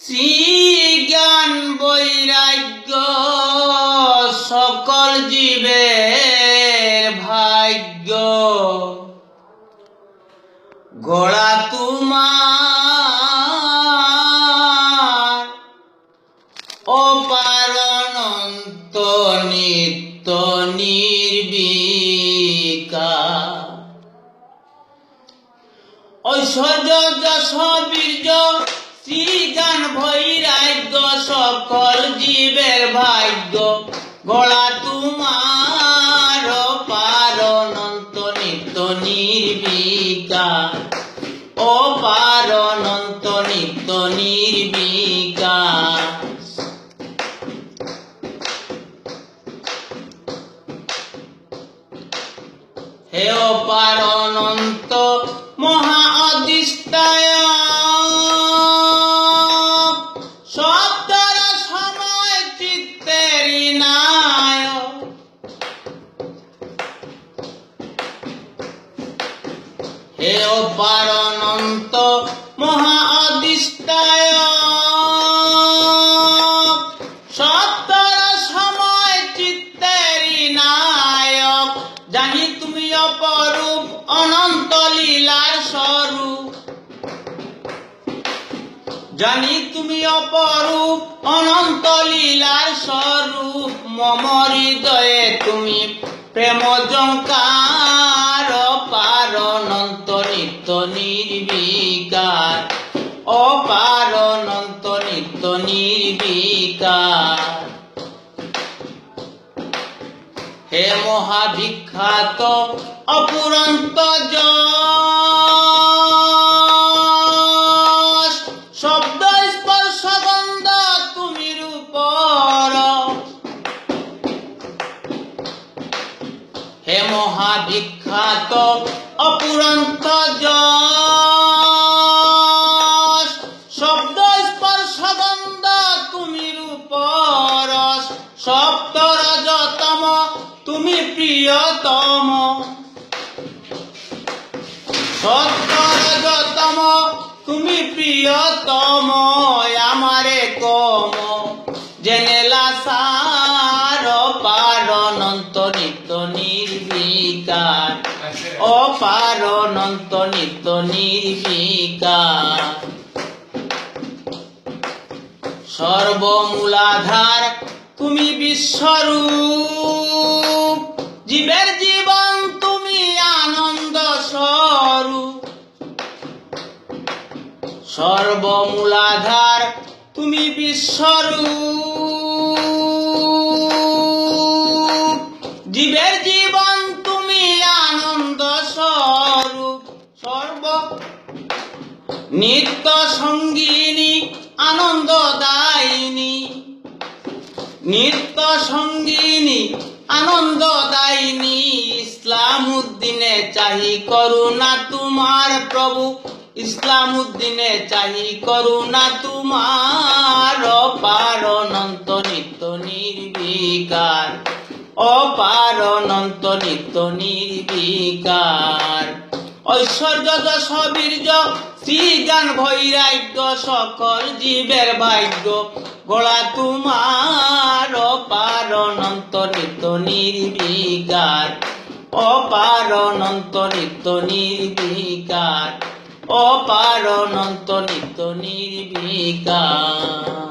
শ্রীজ্ঞান বৈরাগ্য সকল জীবের ভাগ্য। গোড়া তোমার অপারণন্ত নিত্য নির্বিকা ঐশ্বর্য যশ বীর্য শ্রীগান সকল জীবের ভাগ্য। গড়া তোমার পারনন্ত নিত্য নির্বিকা ও পারনন্ত নিত্য নির্বিকা হে অপার অনন্ত মহা অধিষ্ঠায়। শব্দর সময় চিত্তের হে অপার অনন্ত মহা অধিষ্ঠায়। জানি তুমি অপরূপ, অনন্ত লীলার স্বরূপ মম হৃদয়ে তুমি প্রেম জঙ্কার পার অনন্ত নিত্য নির্বিকার, অপার, অনন্ত নিত্য নির্বিকার। হে মহাবিখ্যাত অপুরন্ত যশ মহাবিখ্যাত অপুরন্ত শব্দ স্পর্শ গন্ধ তুমি রূপরস। সপ্তরজতম তুমি প্রিয়তম। সত্তরজতম তুমি প্রিয়তম। নিত্য নির্বিকার অপার অনন্ত নিত্য নির্বিকার সর্বমূলাধার তুমি বিশ্বরূপ। জীবের জীবন তুমি আনন্দ স্বরূপ। সর্বমূলাধার তুমি বিশ্বরূপ। নিত্য সঙ্গিনী আনন্দদায়িনী। নিত্য সঙ্গিনী আনন্দদায়িনী ইসলাম উদ্দিনে চাহি করুণা তোমার প্রভু। ইসলাম উদ্দিনে চাহি করুণা তোমার অপার অনন্ত নিত্য নির্বিকার। অপার অনন্ত নিত্য নির্বিকার। ঐশ্বর্য যশ বীর্য শ্রীগান ভৈরাগ্য, সকল জীবের ভাগ্য। গোড়া তোমার অপার অনন্ত নিত্য নির্বিকার অপার অনন্ত নিত্য নির্বিকার অপার অনন্ত নিত্য নির্বিকার।